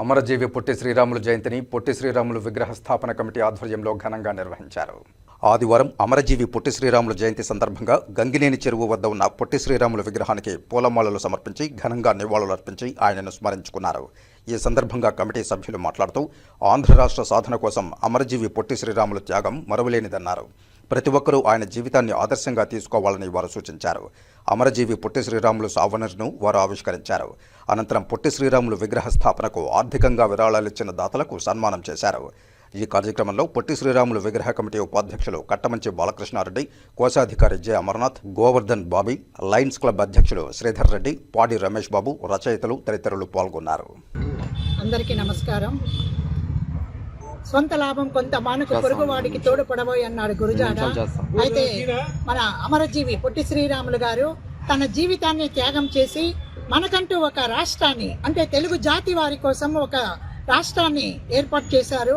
అమరజీవి పొట్టి శ్రీరాములు జయంతిని పొట్టి శ్రీరాములు విగ్రహ స్థాపన కమిటీ ఆధ్వర్యంలో ఘనంగా నిర్వహించారు. ఆదివారం అమరజీవి పొట్టి శ్రీరాములు జయంతి సందర్భంగా గంగినేని చెరువు వద్ద ఉన్న పొట్టి శ్రీరాములు విగ్రహానికి పూలమాలలు సమర్పించి ఘనంగా నివాళులర్పించి ఆయనను స్మరించుకున్నారు. ఈ సందర్భంగా కమిటీ సభ్యులు మాట్లాడుతూ ఆంధ్ర రాష్ట్ర సాధన కోసం అమరజీవి పొట్టి శ్రీరాములు త్యాగం మరువలేనిదన్నారు. ప్రతి ఒక్కరూ ఆయన జీవితాన్ని ఆదర్శంగా తీసుకోవాలని వారు సూచించారు. అమరజీవి పొట్టి శ్రీరాములు సావనర్ను వారు ఆవిష్కరించారు. అనంతరం పొట్టి శ్రీరాములు విగ్రహ స్థాపనకు ఆర్థికంగా విరాళాలిచ్చిన దాతలకు సన్మానం చేశారు. ఈ కార్యక్రమంలో పొట్టి శ్రీరాములు విగ్రహ కమిటీ ఉపాధ్యక్షులు కట్టమంచి బాలకృష్ణారెడ్డి కోశాధికారి J. Amarnath Govardhan Bobby lions club అధ్యక్షులు శ్రీధర్ రెడ్డి పాడి రమేష్ బాబు రచయితలు తదితరులు పాల్గొన్నారు. అందరికీ నమస్కారం. సొంత లాభం కొంత మానకు పొరుగువాడికి తోడుపడబోయి అన్నాడు గురుజాడ? అయితే మన అమరజీవి పొట్టి శ్రీరాములు గారు తన జీవితాన్ని త్యాగం చేసి మనకంటూ ఒక రాష్ట్రాన్ని అంటే తెలుగు జాతి వారి కోసం ఒక రాష్ట్రాన్ని ఏర్పాటు చేశారు.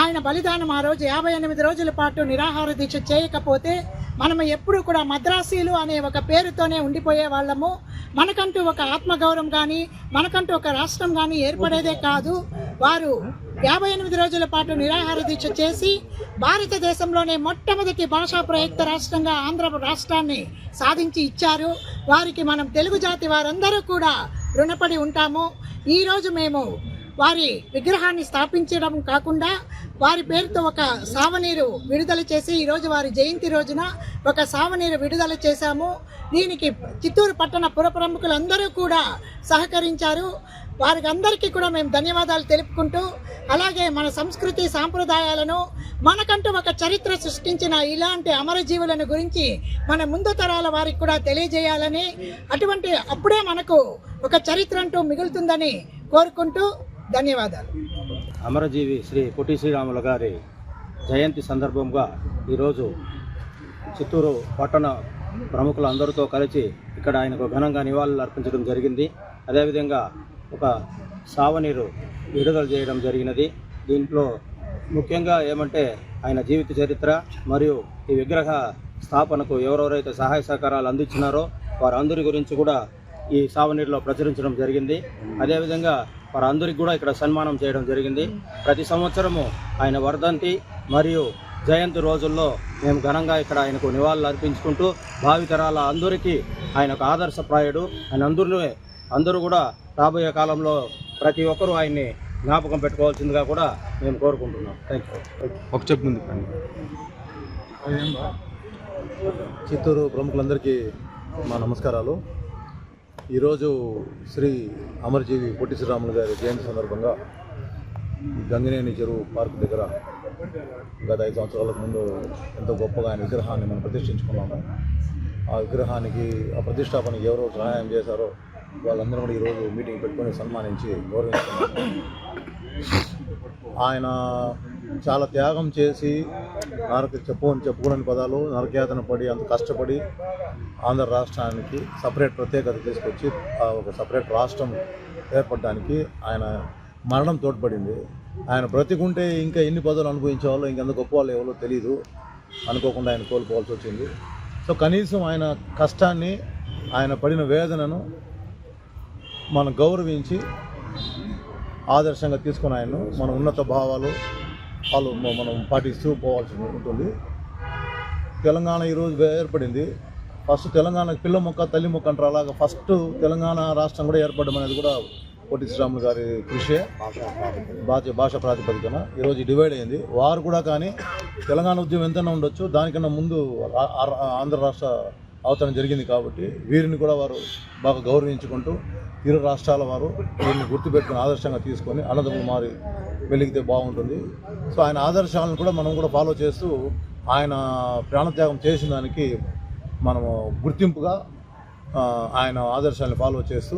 ఆయన బలిదానం ఆ రోజు యాభై ఎనిమిది రోజుల పాటు నిరాహార దీక్ష చేయకపోతే మనం ఎప్పుడూ కూడా మద్రాసీలు అనే ఒక పేరుతోనే ఉండిపోయే వాళ్ళము. మనకంటూ ఒక ఆత్మగౌరవం కానీ మనకంటూ ఒక రాష్ట్రం కానీ ఏర్పడేదే కాదు. వారు యాభై ఎనిమిది రోజుల పాటు నిరాహార దీక్ష చేసి భారతదేశంలోనే మొట్టమొదటి భాషా ప్రయుక్త రాష్ట్రంగా ఆంధ్ర రాష్ట్రాన్ని సాధించి ఇచ్చారు. వారికి మనం తెలుగు జాతి వారందరూ కూడా రుణపడి ఉంటాము. ఈరోజు మేము వారి విగ్రహాన్ని స్థాపించడం కాకుండా వారి పేరుతో ఒక సావనీరు విడుదల చేసి ఈరోజు వారి జయంతి రోజున ఒక సావనీరు విడుదల చేశాము. దీనికి చిత్తూరు పట్టణ పురప్రముఖులందరూ కూడా సహకరించారు. వారికి అందరికీ కూడా మేము ధన్యవాదాలు తెలుపుకుంటూ అలాగే మన సంస్కృతి సాంప్రదాయాలను మనకంటూ ఒక చరిత్ర సృష్టించిన ఇలాంటి అమరజీవులను గురించి మన ముందు తరాల వారికి కూడా తెలియజేయాలని అటువంటి అప్పుడే మనకు ఒక చరిత్ర అంటూ మిగులుతుందని కోరుకుంటూ ధన్యవాదాలు. అమరజీవి శ్రీ పొట్టి శ్రీరాములు గారి జయంతి సందర్భంగా ఈరోజు చిత్తూరు పట్టణ ప్రముఖులందరితో కలిసి ఇక్కడ ఆయనకు ఘనంగా నివాళులు అర్పించడం జరిగింది. అదేవిధంగా ఒక సావనీరు విడుదల చేయడం జరిగినది. దీంట్లో ముఖ్యంగా ఏమంటే ఆయన జీవిత చరిత్ర మరియు ఈ విగ్రహ స్థాపనకు ఎవరెవరైతే సహాయ సహకారాలు అందించినారో వారందరి గురించి కూడా ఈ సావనీరులో ప్రచురించడం జరిగింది. అదేవిధంగా వారందరికి కూడా ఇక్కడ సన్మానం చేయడం జరిగింది. ప్రతి సంవత్సరము ఆయన వర్ధంతి మరియు జయంతి రోజుల్లో మేము ఘనంగా ఇక్కడ ఆయనకు నివాళులు అర్పించుకుంటూ భావితరాల అందరికీ ఆయన ఒక ఆదర్శప్రాయుడు. ఆయన అందరిలో అందరూ కూడా రాబోయే కాలంలో ప్రతి ఒక్కరూ ఆయన్ని జ్ఞాపకం పెట్టుకోవాల్సిందిగా కూడా మేము కోరుకుంటున్నాం. థ్యాంక్ యూ ఒక చెప్పు ముందు చిత్తూరు ప్రముఖులందరికీ మా నమస్కారాలు. ఈరోజు శ్రీ అమరజీవి పొట్టి శ్రీరాములు గారి జయంతి సందర్భంగా ఈ గంగినేని చెరువు పార్క్ దగ్గర గత ఐదు సంవత్సరాలకు ముందు ఎంతో గొప్పగా ఆయన విగ్రహాన్ని మనం ప్రతిష్ఠించుకున్నాము. ఆ విగ్రహానికి ఆ ప్రతిష్టాపనకి ఎవరో సహాయం చేశారో వాళ్ళందరూ కూడా ఈరోజు మీటింగ్ పెట్టుకొని సన్మానించి గౌరవించారు ఆయన చాలా త్యాగం చేసి నరక అని చెప్పుకోలేని పదాలు నరకయాతన పడి అంత కష్టపడి ఆంధ్ర రాష్ట్రానికి సపరేట్ ప్రత్యేకత తీసుకొచ్చి ఆ ఒక సపరేట్ రాష్ట్రం ఏర్పడడానికి ఆయన మరణం తోడ్పడింది. ఆయన బ్రతికుంటే ఇంకా ఎన్ని పదవులు అనుభవించేవాళ్ళు ఇంకెంత గొప్ప వాళ్ళు ఎవరో తెలియదు అనుకోకుండా ఆయన కోల్పోవాల్సి వచ్చింది. సో కనీసం ఆయన కష్టాన్ని ఆయన పడిన వేదనను మనం గౌరవించి ఆదర్శంగా తీసుకుని ఆయన్ను మన ఉన్నత భావాలు వాళ్ళు మనం పాటిస్తూ పోవాల్సి ఉంటుంది. తెలంగాణ ఈరోజు ఏర్పడింది. ఫస్ట్ తెలంగాణ పిల్ల మొక్క తల్లి మొక్క అంటారు. అలాగా ఫస్ట్ తెలంగాణ రాష్ట్రం కూడా ఏర్పడడం అనేది కూడా పొట్టి శ్రీరాములు గారి కృషే. భాష భాష ప్రాతిపదికన ఈరోజు డివైడ్ అయింది. వారు కూడా కానీ తెలంగాణ ఉద్యమం ఎంతైనా ఉండొచ్చు. దానికన్నా ముందు ఆంధ్ర రాష్ట్ర అవతరం జరిగింది కాబట్టి వీరిని కూడా వారు బాగా గౌరవించుకుంటూ ఇరు రాష్ట్రాల వారు వీరిని గుర్తుపెట్టుకుని ఆదర్శంగా తీసుకొని అన్నదమ్ములు మారి వెలిగితే బాగుంటుంది. సో ఆయన ఆదర్శాలను కూడా మనం కూడా ఫాలో చేస్తూ ఆయన ప్రాణత్యాగం చేసిన దానికి మనము గుర్తింపుగా ఆయన ఆదర్శాలను ఫాలో చేస్తూ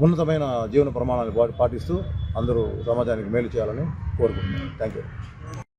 ఉన్నతమైన జీవన ప్రమాణాలు పాటిస్తూ అందరూ సమాజానికి మేలు చేయాలని కోరుకుంటున్నాను థ్యాంక్ యూ